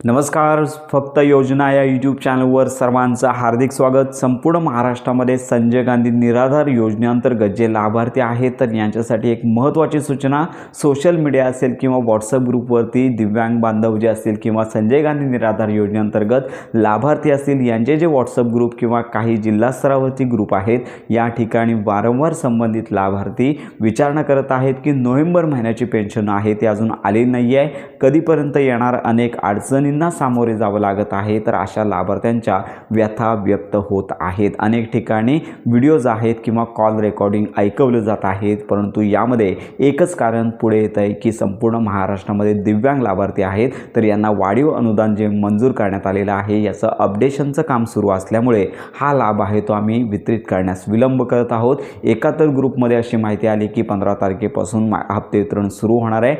नमस्कार फक्त योजना या यूट्यूब चॅनलवर सर्वांचं हार्दिक स्वागत. संपूर्ण महाराष्ट्रामध्ये संजय गांधी निराधार योजनेअंतर्गत जे लाभार्थी आहेत तर यांच्यासाठी एक महत्त्वाची सूचना सोशल मीडिया असेल किंवा व्हॉट्सअप ग्रुपवरती दिव्यांग बांधव जे असतील किंवा संजय गांधी निराधार योजनेअंतर्गत लाभार्थी असतील यांचे जे व्हॉट्सअप ग्रुप किंवा काही जिल्हास्तरावरती ग्रुप आहेत या ठिकाणी वारंवार संबंधित लाभार्थी विचारणा करत आहेत की नोव्हेंबर महिन्याची पेन्शन आहे ती अजून आली नाही आहे कधीपर्यंत येणार अनेक अडचणी अडचणींना सामोरे जावं लागत आहे तर अशा लाभार्थ्यांच्या व्यथा व्यक्त होत आहेत. अनेक ठिकाणी व्हिडिओज आहेत किंवा कॉल रेकॉर्डिंग ऐकवलं जात आहेत परंतु यामध्ये एकच कारण पुढे येत आहे की संपूर्ण महाराष्ट्रामध्ये दिव्यांग लाभार्थी आहेत. तर यांना वाढीव अनुदान जे मंजूर करण्यात आलेलं आहे याचं अपडेशनचं काम सुरू असल्यामुळे हा लाभ आहे तो आम्ही वितरित करण्यास विलंब करत आहोत. एकातर ग्रुपमध्ये अशी माहिती आली की पंधरा तारखेपासून मा- हप्ते वितरण सुरू होणार आहे.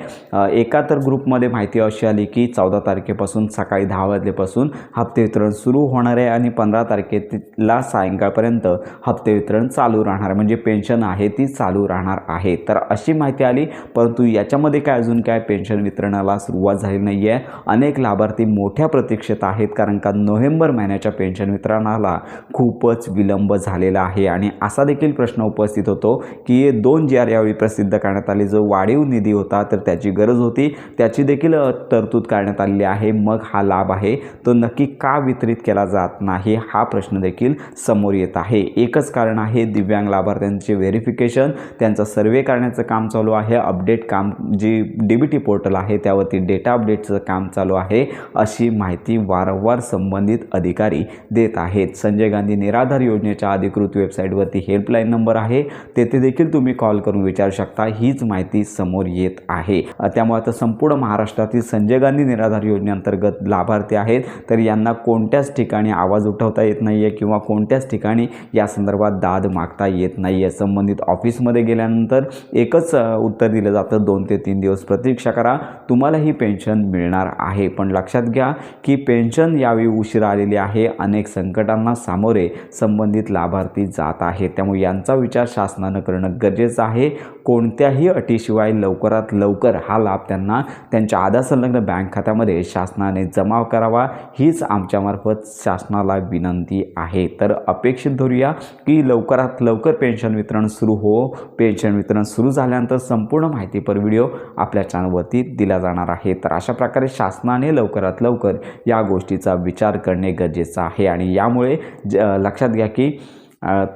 एकातर ग्रुपमध्ये माहिती अशी आली की चौदा तारखेपासून सकाळी दहा वाजल्यापासून हप्ते वितरण सुरू होणार आहे आणि पंधरा तारखेला सायंकाळपर्यंत हप्ते वितरण चालू राहणार. म्हणजे पेन्शन आहे ती चालू राहणार आहे. तर अशी माहिती आली परंतु याच्यामध्ये काय अजून काय पेन्शन वितरणाला सुरुवात झाली नाही आहे अनेक लाभार्थी मोठ्या प्रतीक्षेत आहेत कारण का नोव्हेंबर महिन्याच्या पेन्शन वितरणाला खूपच विलंब झालेला आहे. आणि असा देखील प्रश्न उपस्थित होतो की दोन जी आर यावेळी प्रसिद्ध करण्यात आले. जो वाढीव निधी होता तर त्याची गरज होती. त्याची देखील तरतूद करण्यात आलेली आहे. मग हा लाभ आहे. तो नक्की का वितरित केला जात नाही हा प्रश्न देखील समोर येत आहे. एकच कारण आहे दिव्यांग लाभार्थ्यांचे व्हेरिफिकेशन. त्यांचा सर्वे करण्याचं काम चालू आहे. अपडेट काम G D B T portal आहे त्यावरती डेटा अपडेटचं काम चालू आहे अशी माहिती वारंवार संबंधित अधिकारी देत आहेत. संजय गांधी निराधार योजनेच्या अधिकृत वेबसाईटवरती हेल्पलाईन नंबर आहे. तेथे देखील तुम्ही कॉल करून विचारू शकता. हीच माहिती समोर येत आहे. त्यामुळे आता संपूर्ण महाराष्ट्रातील संजय गांधी निराधार योजनेअंतर्गत लाभार्थी आहेत तर यांना कोणत्याच ठिकाणी आवाज उठवता येत नाही आहे किंवा कोणत्याच ठिकाणी या संदर्भात दाद मागता येत नाही आहे संबंधित ऑफिसमध्ये गेल्यानंतर एकच उत्तर दिलं जातं. दोन ते तीन दिवस प्रतीक्षा करा. तुम्हाला ही पेन्शन मिळणार आहे. पण लक्षात घ्या की पेन्शन यावेळी उशिरा आलेली आहे. अनेक संकटांना सामोरे संबंधित लाभार्थी जात आहेत. त्यामुळे यांचा विचार शासनानं करणं गरजेचं आहे. कोणत्याही अटीशिवाय लवकरात लवकर हा लाभ त्यांना त्यांच्या आधार संलग्न बँक खात्यामध्ये शासनाने जमा करावा हीच आमच्यामार्फत शासनाला विनंती आहे. तर अपेक्षित धरूया की लवकरात लवकर पेन्शन वितरण सुरू हो. पेन्शन वितरण सुरू झाल्यानंतर संपूर्ण माहितीपर व्हिडिओ आपल्या चॅनलवरती दिला जाणार आहे. तर अशा प्रकारे शासनाने लवकरात लवकर या गोष्टीचा विचार करणे गरजेचं आहे. आणि यामुळे ज लक्षात घ्या की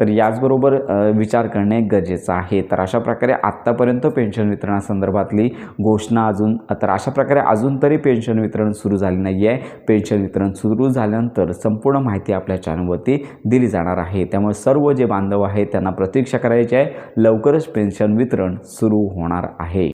तर याचबरोबर विचार करणे गरजेचं आहे. तर अशा प्रकारे आत्तापर्यंत पेन्शन वितरणासंदर्भातली घोषणा अजून तर अशा प्रकारे अजून तरी पेन्शन वितरण सुरू झाले नाही आहे पेन्शन वितरण सुरू झाल्यानंतर संपूर्ण माहिती आपल्या चॅनलवरती दिली जाणार आहे. त्यामुळे सर्व जे बांधव आहेत त्यांना प्रतीक्षा करायची आहे. लवकरच पेन्शन वितरण सुरू होणार आहे.